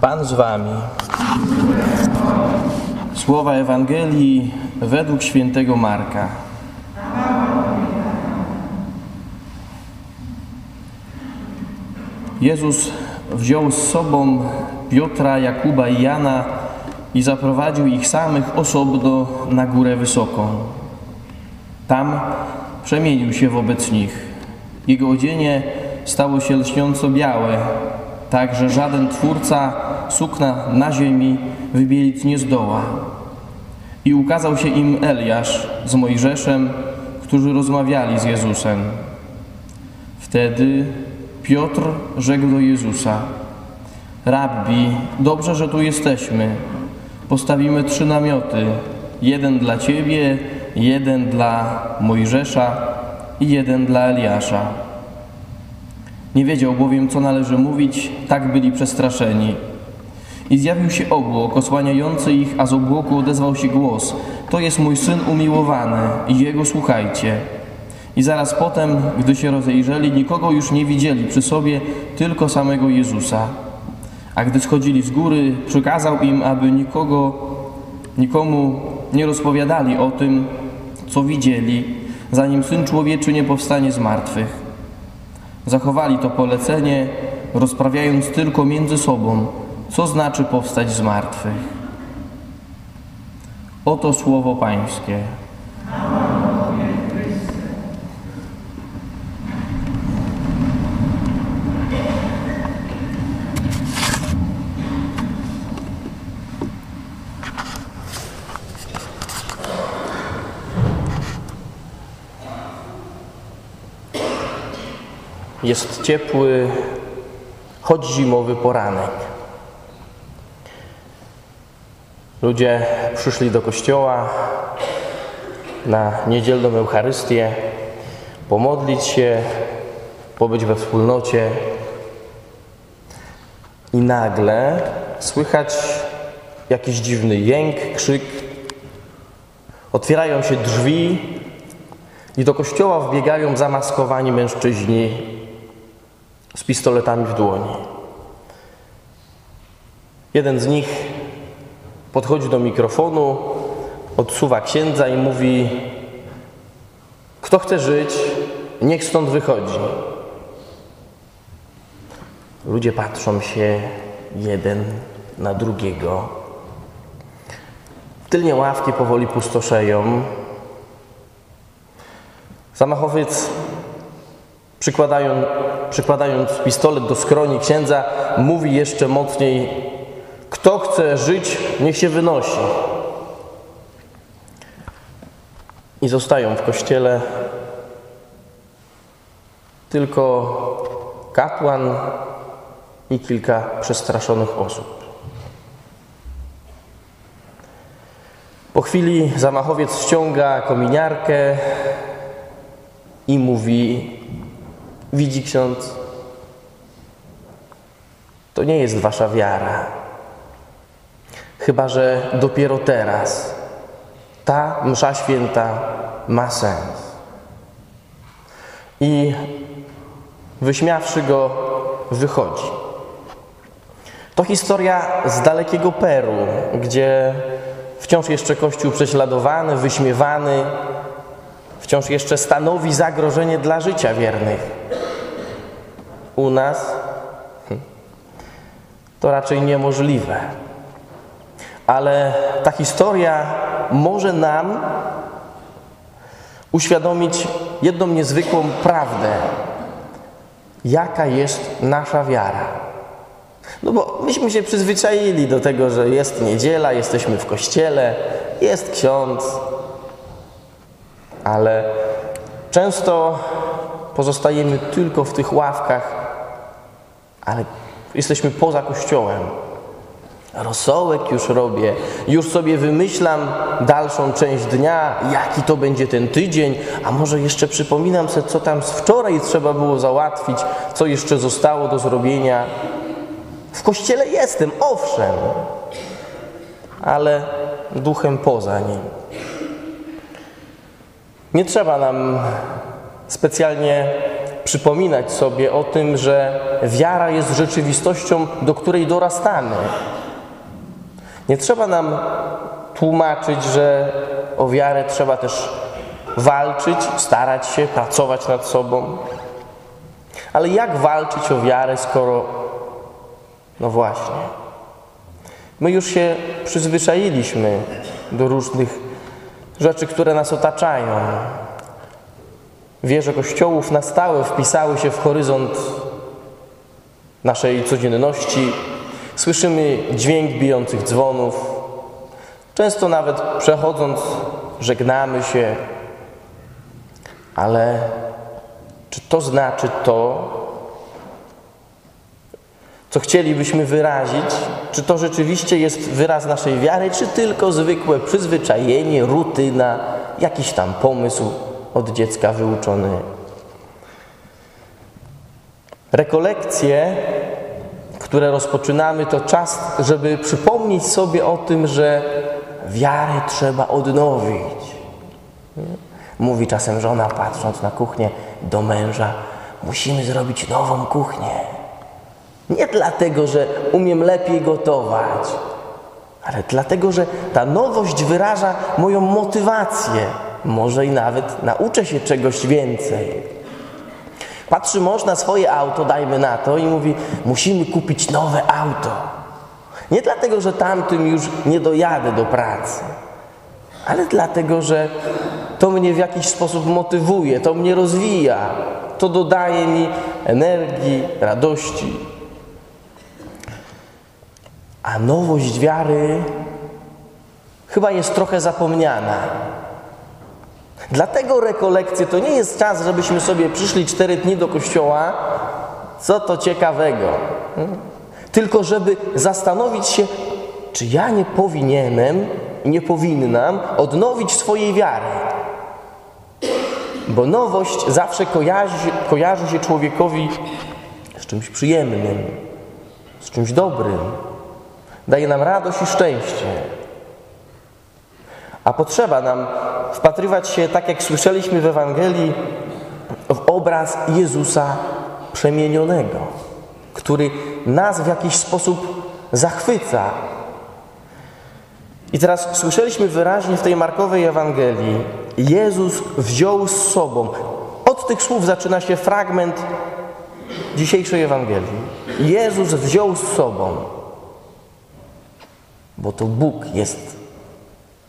Pan z wami. Słowa Ewangelii według świętego Marka. Jezus wziął z sobą Piotra, Jakuba i Jana i zaprowadził ich samych osobno na górę wysoką. Tam przemienił się wobec nich. Jego odzienie stało się lśniąco białe, tak że żaden twórca sukna na ziemi wybielić nie zdoła. I ukazał się im Eliasz z Mojżeszem, którzy rozmawiali z Jezusem. Wtedy Piotr rzekł do Jezusa: Rabbi, dobrze, że tu jesteśmy. Postawimy trzy namioty: jeden dla ciebie, jeden dla Mojżesza i jeden dla Eliasza. Nie wiedział bowiem, co należy mówić, tak byli przestraszeni. I zjawił się obłok osłaniający ich, a z obłoku odezwał się głos: To jest mój syn umiłowany, i jego słuchajcie. I zaraz potem, gdy się rozejrzeli, nikogo już nie widzieli przy sobie, tylko samego Jezusa. A gdy schodzili z góry, przykazał im, aby nikogo, nikomu nie rozpowiadali o tym, co widzieli, zanim Syn Człowieczy nie powstanie z martwych. Zachowali to polecenie, rozprawiając tylko między sobą, co znaczy powstać z martwych. Oto słowo Pańskie. Jest ciepły, choć zimowy poranek. Ludzie przyszli do kościoła na niedzielną Eucharystię, pomodlić się, pobyć we wspólnocie. I nagle słychać jakiś dziwny jęk, krzyk. Otwierają się drzwi i do kościoła wbiegają zamaskowani mężczyźni z pistoletami w dłoni. Jeden z nich podchodzi do mikrofonu, odsuwa księdza i mówi: Kto chce żyć, niech stąd wychodzi. Ludzie patrzą się jeden na drugiego. Tylnie ławki powoli pustoszeją. Zamachowiec przykładając, przykładając pistolet do skroni księdza, mówi jeszcze mocniej: Kto chce żyć, niech się wynosi. I zostają w kościele tylko kapłan i kilka przestraszonych osób. Po chwili zamachowiec ściąga kominiarkę i mówi: Widzi ksiądz, to nie jest wasza wiara. Chyba, że dopiero teraz ta msza święta ma sens. I wyśmiawszy go, wychodzi. To historia z dalekiego Peru, gdzie wciąż jeszcze Kościół prześladowany, wyśmiewany, wciąż jeszcze stanowi zagrożenie dla życia wiernych. U nas hm, to raczej niemożliwe. Ale ta historia może nam uświadomić jedną niezwykłą prawdę. Jaka jest nasza wiara? No bo myśmy się przyzwyczaili do tego, że jest niedziela, jesteśmy w kościele, jest ksiądz, ale często pozostajemy tylko w tych ławkach, ale jesteśmy poza kościołem. Rosołek już robię, już sobie wymyślam dalszą część dnia, jaki to będzie ten tydzień, a może jeszcze przypominam sobie, co tam z wczoraj trzeba było załatwić, co jeszcze zostało do zrobienia. W kościele jestem, owszem, ale duchem poza nim. Nie trzeba nam specjalnie przypominać sobie o tym, że wiara jest rzeczywistością, do której dorastamy. Nie trzeba nam tłumaczyć, że o wiarę trzeba też walczyć, starać się, pracować nad sobą. Ale jak walczyć o wiarę, skoro, no właśnie, my już się przyzwyczailiśmy do różnych rzeczy, które nas otaczają. Wieże kościołów na stałe wpisały się w horyzont naszej codzienności. Słyszymy dźwięk bijących dzwonów. Często nawet przechodząc, żegnamy się. Ale czy to znaczy to, co chcielibyśmy wyrazić? Czy to rzeczywiście jest wyraz naszej wiary, czy tylko zwykłe przyzwyczajenie, rutyna, jakiś tam pomysł od dziecka wyuczony? Rekolekcje, które rozpoczynamy, to czas, żeby przypomnieć sobie o tym, że wiarę trzeba odnowić. Mówi czasem żona, patrząc na kuchnię do męża: Musimy zrobić nową kuchnię. Nie dlatego, że umiem lepiej gotować, ale dlatego, że ta nowość wyraża moją motywację. Może i nawet nauczę się czegoś więcej. Patrzy mąż na swoje auto, dajmy na to, i mówi: Musimy kupić nowe auto. Nie dlatego, że tamtym już nie dojadę do pracy, ale dlatego, że to mnie w jakiś sposób motywuje, to mnie rozwija, to dodaje mi energii, radości. A nowość wiary chyba jest trochę zapomniana. Dlatego rekolekcje to nie jest czas, żebyśmy sobie przyszli cztery dni do kościoła, co to ciekawego. Tylko żeby zastanowić się, czy ja nie powinienem, nie powinnam odnowić swojej wiary. Bo nowość zawsze kojarzy, kojarzy się człowiekowi z czymś przyjemnym, z czymś dobrym. Daje nam radość i szczęście. A potrzeba nam wpatrywać się, tak jak słyszeliśmy w Ewangelii, w obraz Jezusa przemienionego, który nas w jakiś sposób zachwyca. I teraz słyszeliśmy wyraźnie w tej Markowej Ewangelii, Jezus wziął z sobą. Od tych słów zaczyna się fragment dzisiejszej Ewangelii. Jezus wziął z sobą, bo to Bóg jest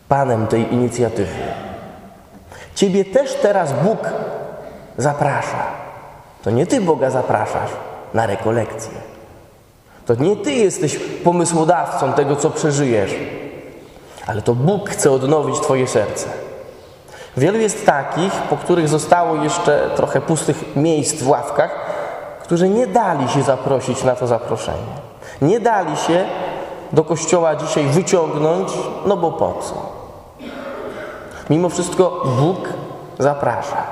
Panem tej inicjatywy. Ciebie też teraz Bóg zaprasza. To nie Ty Boga zapraszasz na rekolekcję. To nie Ty jesteś pomysłodawcą tego, co przeżyjesz, ale to Bóg chce odnowić Twoje serce. Wielu jest takich, po których zostało jeszcze trochę pustych miejsc w ławkach, którzy nie dali się zaprosić na to zaproszenie. Nie dali się do kościoła dzisiaj wyciągnąć, no bo po co? Mimo wszystko Bóg zaprasza.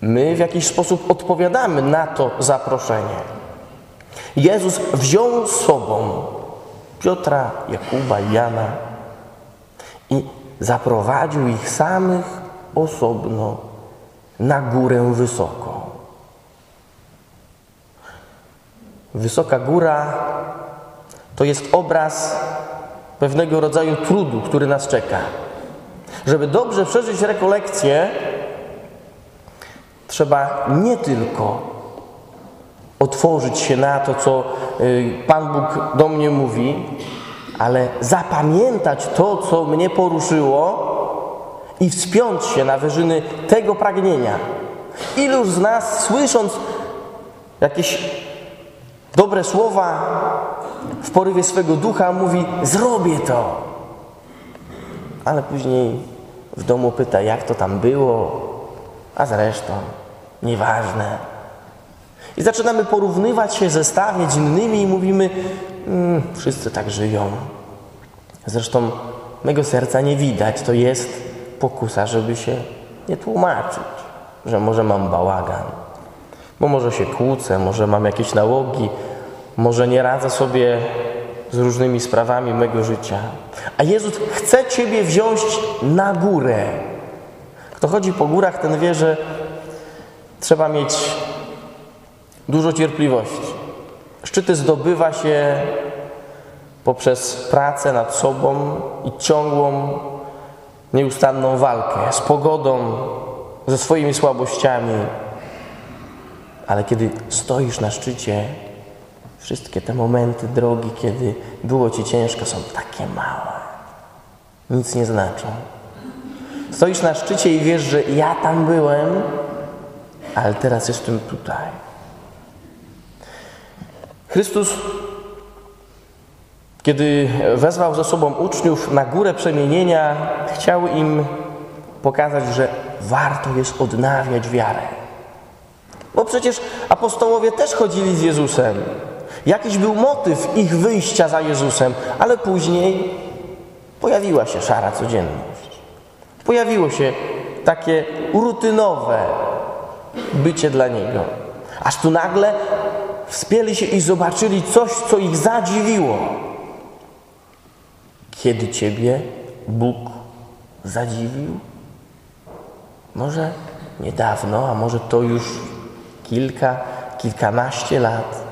My w jakiś sposób odpowiadamy na to zaproszenie. Jezus wziął sobą Piotra, Jakuba Jana i zaprowadził ich samych osobno na górę wysoką. Wysoka góra to jest obraz pewnego rodzaju trudu, który nas czeka. Żeby dobrze przeżyć rekolekcję, trzeba nie tylko otworzyć się na to, co y, Pan Bóg do mnie mówi, ale zapamiętać to, co mnie poruszyło i wspiąć się na wyżyny tego pragnienia. Iluż z nas, słysząc jakieś dobre słowa w porywie swego ducha, mówi: Zrobię to. Ale później w domu pyta, jak to tam było, a zresztą nieważne. I zaczynamy porównywać się, zestawiać innymi i mówimy, mm, wszyscy tak żyją. Zresztą mego serca nie widać, to jest pokusa, żeby się nie tłumaczyć, że może mam bałagan, bo może się kłócę, może mam jakieś nałogi, może nie radzę sobie z różnymi sprawami mego życia. A Jezus chce Ciebie wziąć na górę. Kto chodzi po górach, ten wie, że trzeba mieć dużo cierpliwości. Szczyty zdobywa się poprzez pracę nad sobą i ciągłą, nieustanną walkę z pogodą, ze swoimi słabościami. Ale kiedy stoisz na szczycie, wszystkie te momenty drogi, kiedy było ci ciężko, są takie małe. Nic nie znaczą. Stoisz na szczycie i wiesz, że ja tam byłem, ale teraz jestem tutaj. Chrystus, kiedy wezwał ze sobą uczniów na górę przemienienia, chciał im pokazać, że warto jest odnawiać wiarę. Bo przecież apostołowie też chodzili z Jezusem. Jakiś był motyw ich wyjścia za Jezusem, ale później pojawiła się szara codzienność. Pojawiło się takie rutynowe bycie dla Niego. Aż tu nagle wspięli się i zobaczyli coś, co ich zadziwiło. Kiedy Ciebie Bóg zadziwił? Może niedawno, a może to już kilka, kilkanaście lat.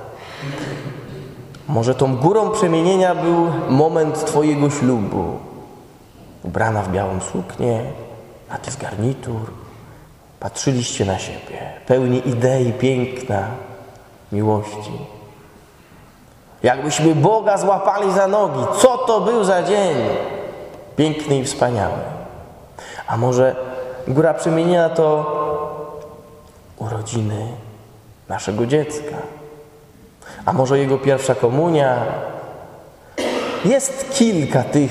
Może tą górą przemienienia był moment Twojego ślubu. Ubrana w białą suknię, a Ty w garnitur. Patrzyliście na siebie, pełni idei piękna, miłości. Jakbyśmy Boga złapali za nogi, co to był za dzień? Piękny i wspaniały. A może góra przemienienia to urodziny naszego dziecka. A może jego pierwsza komunia? Jest kilka tych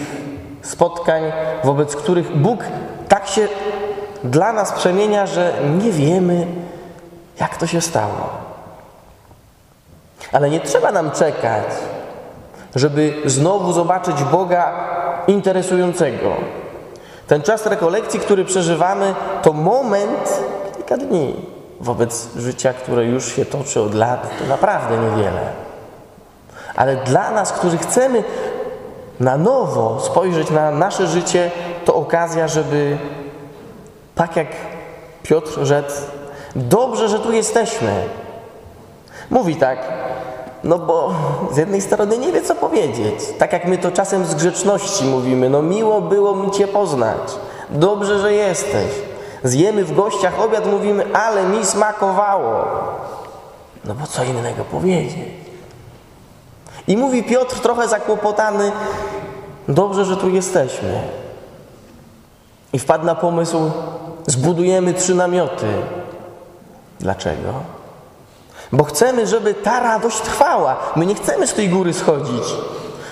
spotkań, wobec których Bóg tak się dla nas przemienia, że nie wiemy, jak to się stało. Ale nie trzeba nam czekać, żeby znowu zobaczyć Boga interesującego. Ten czas rekolekcji, który przeżywamy, to moment, kilka dni wobec życia, które już się toczy od lat, to naprawdę niewiele. Ale dla nas, którzy chcemy na nowo spojrzeć na nasze życie, to okazja, żeby tak jak Piotr rzec, dobrze, że tu jesteśmy. Mówi tak, no bo z jednej strony nie wie, co powiedzieć. Tak jak my to czasem z grzeczności mówimy, no miło było mi Cię poznać. Dobrze, że jesteś. Zjemy w gościach obiad, mówimy, ale mi smakowało. No bo co innego powiedzieć? I mówi Piotr trochę zakłopotany, dobrze, że tu jesteśmy. I wpadł na pomysł, zbudujemy trzy namioty. Dlaczego? Bo chcemy, żeby ta radość trwała. My nie chcemy z tej góry schodzić.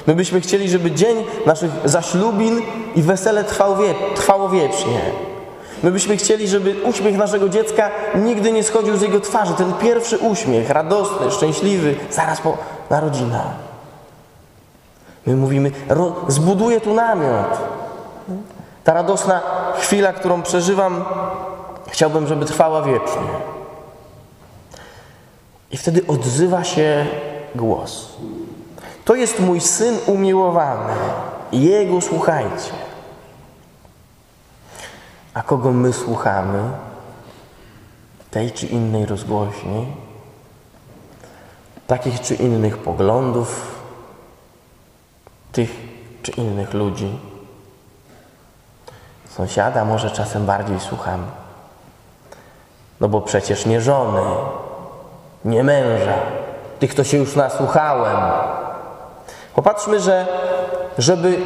My byśmy chcieli, żeby dzień naszych zaślubin i wesele trwał wie, trwało wiecznie. My byśmy chcieli, żeby uśmiech naszego dziecka nigdy nie schodził z jego twarzy. Ten pierwszy uśmiech, radosny, szczęśliwy, zaraz po narodzinach. My mówimy, zbuduję tu namiot. Ta radosna chwila, którą przeżywam, chciałbym, żeby trwała wiecznie. I wtedy odzywa się głos. To jest mój syn umiłowany. Jego słuchajcie. A kogo my słuchamy? Tej czy innej rozgłośni? Takich czy innych poglądów? Tych czy innych ludzi? Sąsiada może czasem bardziej słuchamy. No bo przecież nie żony, nie męża, tych, to się już nasłuchałem. Popatrzmy, że żeby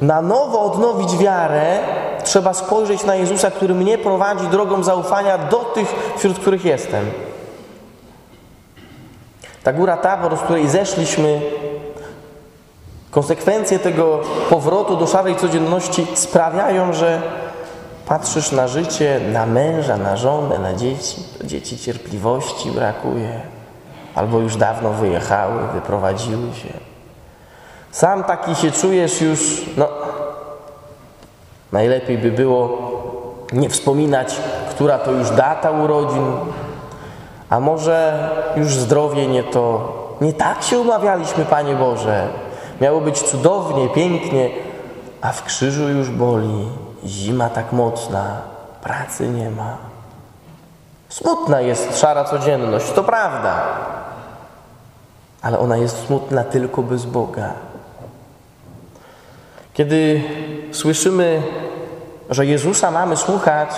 na nowo odnowić wiarę, trzeba spojrzeć na Jezusa, który mnie prowadzi drogą zaufania do tych, wśród których jestem. Ta góra Tabor, z której zeszliśmy, konsekwencje tego powrotu do szarej codzienności sprawiają, że patrzysz na życie, na męża, na żonę, na dzieci, dzieci cierpliwości brakuje, albo już dawno wyjechały, wyprowadziły się. Sam taki się czujesz już, no, najlepiej by było nie wspominać, która to już data urodzin, a może już zdrowie nie to. Nie tak się umawialiśmy, Panie Boże. Miało być cudownie, pięknie, a w krzyżu już boli. Zima tak mocna, pracy nie ma. Smutna jest szara codzienność, to prawda. Ale ona jest smutna tylko bez Boga. Kiedy słyszymy, że Jezusa mamy słuchać,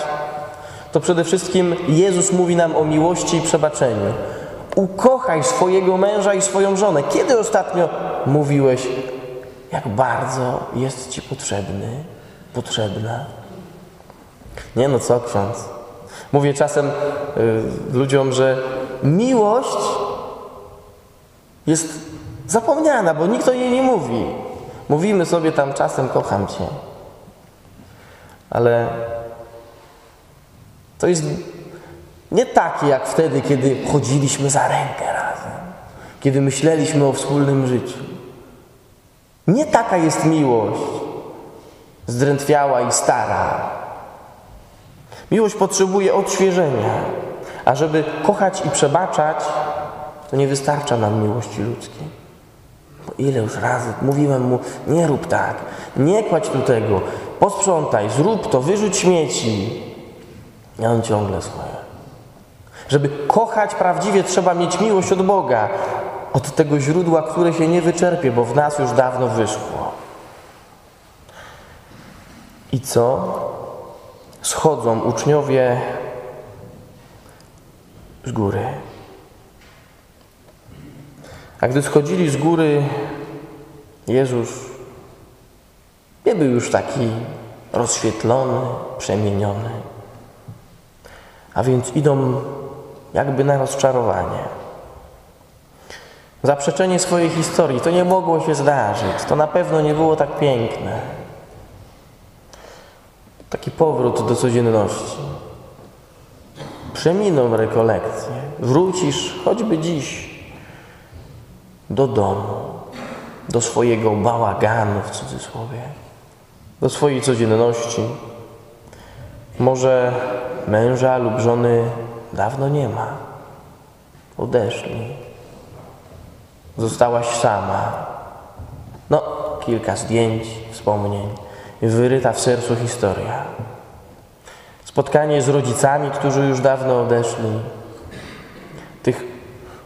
to przede wszystkim Jezus mówi nam o miłości i przebaczeniu. Ukochaj swojego męża i swoją żonę. Kiedy ostatnio mówiłeś, jak bardzo jest Ci potrzebny, potrzebna? Nie no, co ksiądz? Mówię czasem y, ludziom, że miłość jest zapomniana, bo nikt o niej nie mówi. Mówimy sobie tam czasem, kocham Cię. Ale to jest nie takie jak wtedy, kiedy chodziliśmy za rękę razem, kiedy myśleliśmy o wspólnym życiu. Nie taka jest miłość, zdrętwiała i stara. Miłość potrzebuje odświeżenia, a żeby kochać i przebaczać, to nie wystarcza nam miłości ludzkiej. Ile już razy mówiłem mu, nie rób tak, nie kładź tu tego, posprzątaj, zrób to, wyrzuć śmieci. A on ciągle swoje. Żeby kochać prawdziwie, trzeba mieć miłość od Boga, od tego źródła, które się nie wyczerpie, bo w nas już dawno wyschło. I co? Schodzą uczniowie z góry. A gdy schodzili z góry, Jezus nie był już taki rozświetlony, przemieniony. A więc idą jakby na rozczarowanie. Zaprzeczenie swojej historii to nie mogło się zdarzyć. To na pewno nie było tak piękne. Taki powrót do codzienności. Przeminą rekolekcje. Wrócisz choćby dziś do domu, do swojego bałaganu w cudzysłowie, do swojej codzienności. Może męża lub żony dawno nie ma. Odeszli. Zostałaś sama. No, kilka zdjęć, wspomnień, wyryta w sercu historia. Spotkanie z rodzicami, którzy już dawno odeszli. Tych,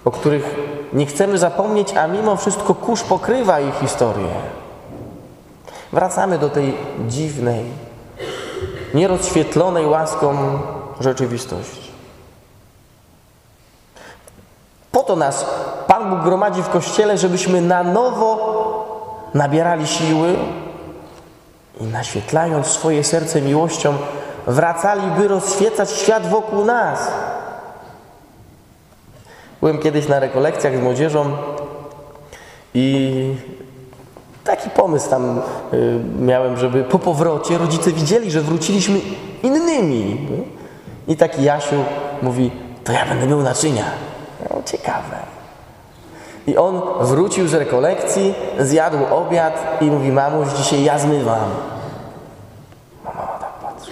o których nie chcemy zapomnieć, a mimo wszystko kurz pokrywa ich historię. Wracamy do tej dziwnej, nierozświetlonej łaską rzeczywistości. Po to nas Pan Bóg gromadzi w Kościele, żebyśmy na nowo nabierali siły i naświetlając swoje serce miłością, wracali, by rozświecać świat wokół nas. Byłem kiedyś na rekolekcjach z młodzieżą i taki pomysł tam y, miałem, żeby po powrocie rodzice widzieli, że wróciliśmy innymi. I taki Jasiu mówi, to ja będę miał naczynia. No, ciekawe. I on wrócił z rekolekcji, zjadł obiad i mówi, mamuś, dzisiaj ja zmywam. Mama tak patrzy.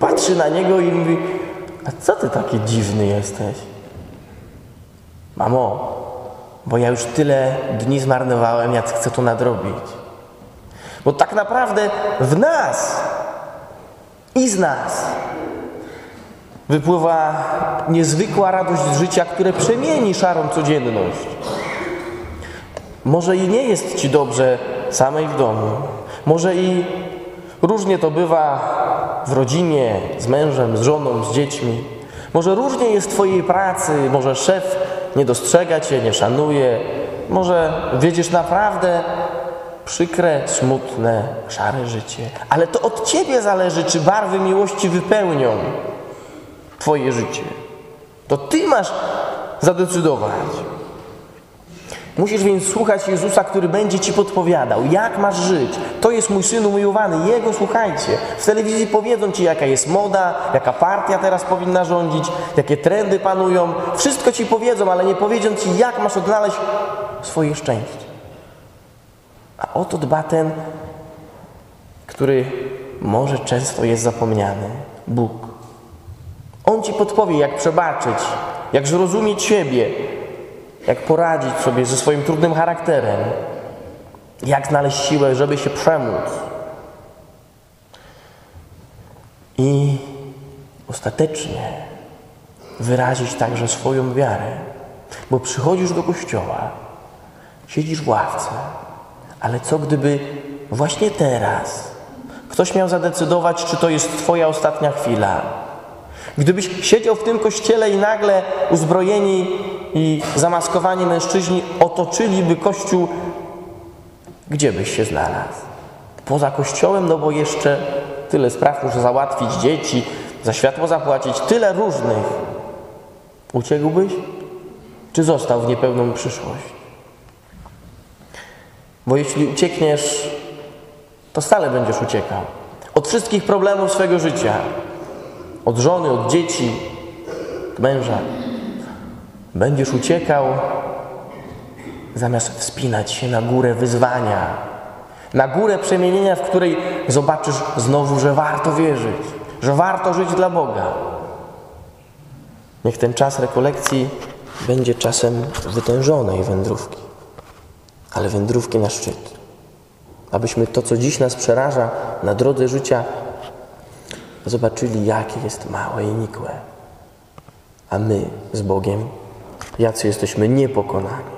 Patrzy na niego i mówi, a co ty taki dziwny jesteś? Mamo, bo ja już tyle dni zmarnowałem, jak chcę to nadrobić. Bo tak naprawdę w nas i z nas wypływa niezwykła radość z życia, które przemieni szarą codzienność. Może i nie jest ci dobrze samej w domu. Może i różnie to bywa w rodzinie, z mężem, z żoną, z dziećmi. Może różnie jest w Twojej pracy, może szef nie dostrzega Cię, nie szanuje. Może wiedziesz naprawdę przykre, smutne, szare życie. Ale to od Ciebie zależy, czy barwy miłości wypełnią Twoje życie. To Ty masz zadecydować. Musisz więc słuchać Jezusa, który będzie Ci podpowiadał, jak masz żyć. To jest mój Syn umiłowany, Jego słuchajcie. W telewizji powiedzą Ci, jaka jest moda, jaka partia teraz powinna rządzić, jakie trendy panują. Wszystko Ci powiedzą, ale nie powiedzą Ci, jak masz odnaleźć swoje szczęście. A o to dba ten, który może często jest zapomniany. Bóg. On Ci podpowie, jak przebaczyć, jak zrozumieć siebie, jak poradzić sobie ze swoim trudnym charakterem, jak znaleźć siłę, żeby się przemóc. I ostatecznie wyrazić także swoją wiarę. Bo przychodzisz do kościoła, siedzisz w ławce, ale co gdyby właśnie teraz ktoś miał zadecydować, czy to jest Twoja ostatnia chwila? Gdybyś siedział w tym kościele i nagle uzbrojeni i zamaskowani mężczyźni otoczyliby kościół, gdzie byś się znalazł? Poza kościołem, no bo jeszcze tyle spraw muszę załatwić, dzieci, za światło zapłacić, tyle różnych. Uciekłbyś? Czy został w niepełną przyszłość? Bo jeśli uciekniesz, to stale będziesz uciekał. Od wszystkich problemów swego życia. Od żony, od dzieci, od męża. Będziesz uciekał, zamiast wspinać się na górę wyzwania, na górę przemienienia, w której zobaczysz znowu, że warto wierzyć, że warto żyć dla Boga. Niech ten czas rekolekcji będzie czasem wytężonej wędrówki, ale wędrówki na szczyt. Abyśmy to, co dziś nas przeraża na drodze życia, zobaczyli, jakie jest małe i nikłe. A my z Bogiem, jacy jesteśmy niepokonani.